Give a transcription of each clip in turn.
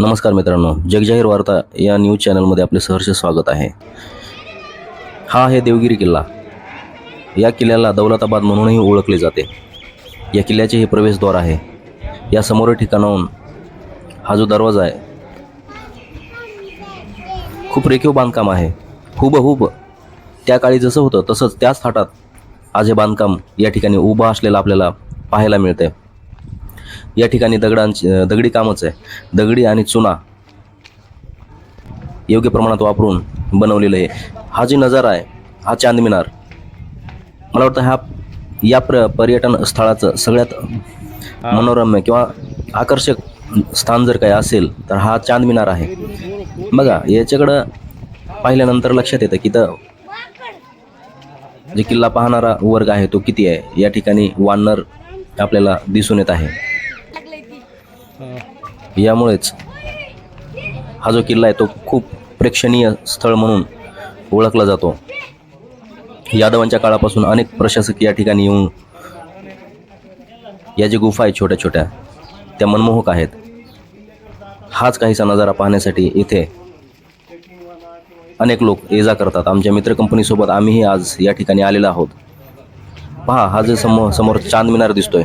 नमस्कार मित्रांनो जगजाहीर वार्ता या न्यूज चॅनलमध्ये आपले सहर्ष स्वागत आहे. हा आहे देवगिरी किल्ला. या किल्ल्याला दौलताबाद म्हणूनही ओळखले जाते. या किल्ल्याचे हे प्रवेशद्वार आहे. या समोर ठिकाणाहून हा जो दरवाजा आहे खूप रेखीव बांधकाम आहे. हुबहुब त्या काळी जसं होतं तसंच त्याच थाटात आज हे बांधकाम या ठिकाणी उभं असलेलं आपल्याला पाहायला मिळते या ठिकाणी दगडांची दगडी कामच आहे. दगडी आणि चुना योग्य प्रमाणात वापरून बनवलेलं आहे. हा जे नजारा आहे हा चांद मिनार मला वाटतं हा या प्र पर्यटन स्थळाचं सगळ्यात मनोरम्य किंवा आकर्षक स्थान जर काही असेल तर हा चांद मिनार आहे. बघा याच्याकडं पाहिल्यानंतर लक्षात येतं की तर जे किल्ला पाहणारा वर्ग आहे तो किती आहे? या ठिकाणी वानर आपल्याला दिसून येत आहे. यामुळेच हा जो किल्ला आहे तो खूप प्रेक्षणीय स्थळ म्हणून ओळखला जातो. यादवांच्या काळापासून अनेक प्रशासक या ठिकाणी येऊन या जे गुफा आहेत छोट्या छोट्या त्या मनमोहक आहेत. हाच काहीसा नजारा पाहण्यासाठी इथे अनेक लोक ये जा करतात. आमच्या मित्र कंपनीसोबत आम्हीही आज या ठिकाणी आलेलो आहोत. पहा हा जे समोर समोर चांद मिनार दिसतोय.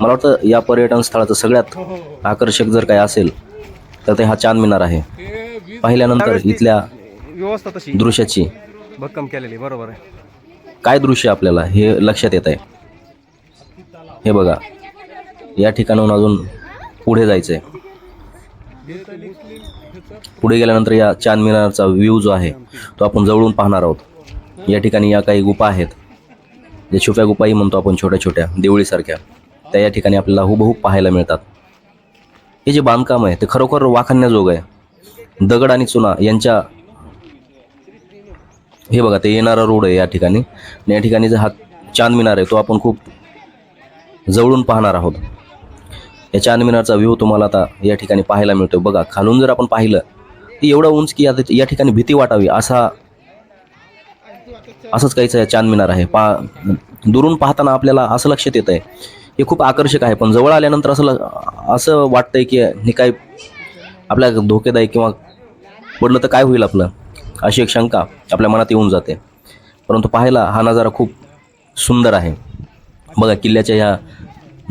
मला वाटतं या पर्यटन स्थळाचं सगळ्यात आकर्षक जर काही असेल तर ते हा चांद मिनार आहे. पाहिल्यानंतर इथल्या व्यवस्था तशी. दृश्याची भक्कम केलेली बरोबर आहे. काय दृश्य आपल्याला हे लक्षात येत आहे हे बघा या ठिकाणाहून अजून पुढे जायचं आहे पुढे गेल्यानंतर या चांद मिनारचा व्ह्यू जो आहे तो आपण जवळून पाहणार आहोत. या ठिकाणी या काही गुफा आहेत. जे छुप्या गुफाही म्हणतो आपण छोट्या छोट्या देवळीसारख्या. त्या या ठिकाणी आपल्याला हुबहूब पाहायला मिळतात. हे जे बांधकाम आहे ते खरोखर वाखाणण्याजोग आहे. दगड आणि चुना यांच्या हे बघा ते येणारा रोड आहे या ठिकाणी. आणि या ठिकाणी जो हा चांद मिनार आहे तो आपण खूप जवळून पाहणार आहोत. या चांद मिनारचा व्ह्यू तुम्हाला आता या ठिकाणी पाहायला मिळतो बघा खालून जर आपण पाहिलं तर एवढं उंच की आता या ठिकाणी भीती वाटावी असा असंच काहीच आहे चांद मिनार आहे. पा दुरून पाहताना आपल्याला असं लक्षात येत आहे हे खूप आकर्षक आहे. पण जवळ आल्यानंतर असं असं वाटतंय की हे काय आपल्या धोकेदायक किंवा पडलं तर काय होईल आपलं? अशी एक शंका आपल्या मनात येऊन जाते. परंतु पाहायला हा नजारा खूप सुंदर आहे. बघा किल्ल्याच्या ह्या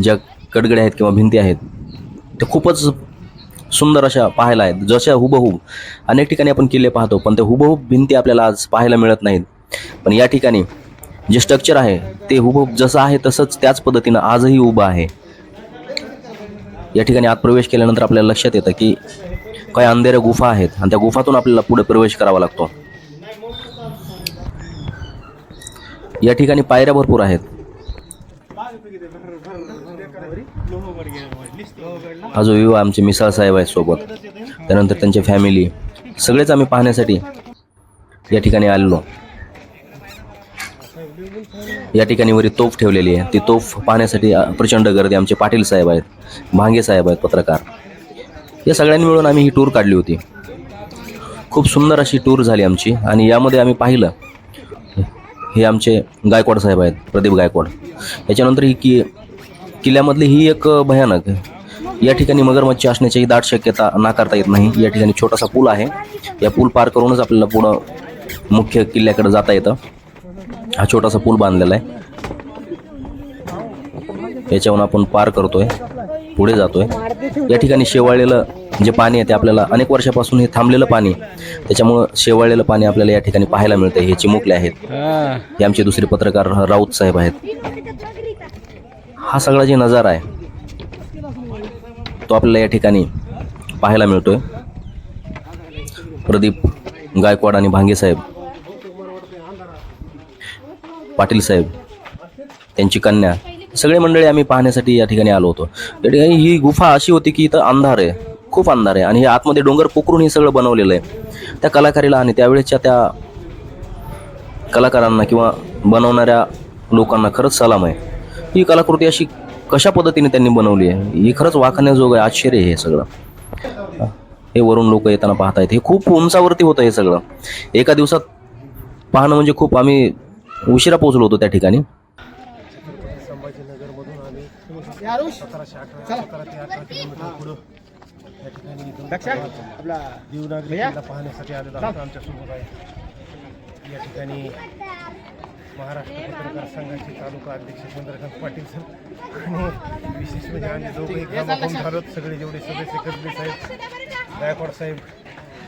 ज्या कडगड्या आहेत किंवा भिंती आहेत त्या खूपच सुंदर अशा पाहायला आहेत. जशा हुबहूब अनेक ठिकाणी आपण किल्ले पाहतो पण ते हुबहूब भिंती आपल्याला आज पाहायला मिळत नाहीत. पण या ठिकाणी जे स्ट्रक्चर आहे ते हुबहूब जसं आहे तसंच त्याच पद्धतीनं आजही उभं आहे. या ठिकाणी आत प्रवेश केल्यानंतर आपल्याला लक्षात येतं की काही अंधेऱ्या गुफा आहेत आणि त्या गुफातून आपल्याला पुढे प्रवेश करावा लागतो. या ठिकाणी पायऱ्या भरपूर आहेत. हा जो विवाह आमचे मिसाळ साहेब आहेत सोबत त्यानंतर त्यांची फॅमिली सगळेच आम्ही पाहण्यासाठी या ठिकाणी आलेलो. या ठिकाणी वरी तोफ ठेवलेली आहे. ती तोफ पाहण्यासाठी प्रचंड गर्दी. आमचे पाटील साहेब आहेत भांगे साहेब आहेत पत्रकार. या सगळ्यांनी मिळून आम्ही ही टूर काढली होती. खूप सुंदर अशी टूर झाली आमची. आणि यामध्ये आम्ही पाहिलं हे आमचे गायकवाड साहेब आहेत प्रदीप गायकवाड. याच्यानंतर ही की किल्ल्यामधली ही एक भयानक या ठिकाणी मगरमच्छ असण्याची दाट शक्यता नाकारता येत नाही. या ठिकाणी छोटासा पूल आहे. या पूल पार करूनच आपल्याला पुढं मुख्य किल्ल्याकडे जाता येतं. हा छोटासा पूल बांधलेला आहे. याच्यावरून आपण पार करतोय. पुढे जातोय. या ठिकाणी शेवाळलेलं जे पाणी आहे ते आपल्याला अनेक वर्षापासून हे थांबलेलं पाणी त्याच्यामुळं शेवाळलेलं पाणी आपल्याला या ठिकाणी पाहायला मिळतं हे चिमुकले आहेत. हे आमचे दुसरे पत्रकार राऊत साहेब आहेत. हा सगळा जे नजारा आहे तो आपल्याला या ठिकाणी पाहायला मिळतोय. प्रदीप गायकवाड आणि भांगे साहेब पाटील साहेब त्यांची कन्या सगळे मंडळी आम्ही पाहण्यासाठी या ठिकाणी आलो होतो. त्या ठिकाणी ही गुफा अशी होती की इथं अंधार आहे खूप अंधार आहे आणि हे आतमध्ये डोंगर पोखरून हे सगळं बनवलेलं आहे. त्या कलाकारीला आणि त्यावेळेच्या त्या कलाकारांना किंवा बनवणाऱ्या लोकांना खरंच सलाम आहे. ही कलाकृती अशी कशा पद्धतीने त्यांनी बनवली आहे ही खरंच वाखण्याजोग आहे आश्चर्य आहे हे सगळं. हे वरून लोक येताना पाहतायत. हे खूप उंचावरती होतं हे सगळं. एका दिवसात पाहणं म्हणजे खूप आम्ही उशिरा पोहोचलो होतो त्या ठिकाणी. सतराशे अठरा सतरा ते अठरा किलोमीटर पुढं या ठिकाणी दोन देवनागरी किल्ला पाहण्यासाठी आलेलो आहोत आमच्यासोबत आहे या ठिकाणी महाराष्ट्र पत्रकार संघाचे तालुका अध्यक्ष चंद्रकांत पाटील सर. आणि विशेष म्हणजे आम्ही दोघे झालो सगळे जेवढे सदस्य कर्जे साहेब गायकवाड साहेब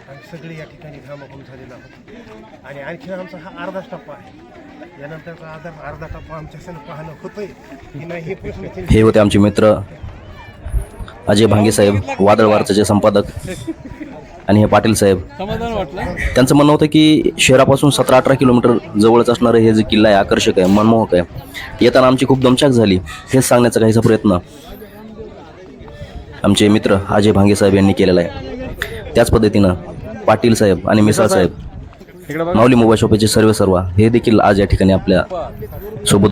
आम्ही सगळे या ठिकाणी कामाकडून झालेलो आहोत. आणि आणखी आमचा हा अर्धाच टप्पा आहे. यानंतरचा अर्धा अर्धा टप्पा आमच्या सण पाहणं होतंय. की नाही हे प्रश्न हे होते आमचे मित्र अजय भांगे साहेब वादळ वार्ताचे संपादक आणि हे पाटील साहेब. त्यांचं म्हणणं होतं की शहरापासून सतरा अठरा किलोमीटर जवळच असणारं हे जे किल्ला आहे आकर्षक आहे मनमोहक आहे. येताना आमची खूप दमछाक झाली. हेच सांगण्याचा काहीसा प्रयत्न आमचे मित्र अजय भांगे साहेब यांनी केलेला आहे. त्याच पद्धतीनं पाटील साहेब आणि मिसाळ साहेब. माऊली मोबाईल शॉपचे सर्व सर्व हे देखील आज या ठिकाणी आपल्यासोबत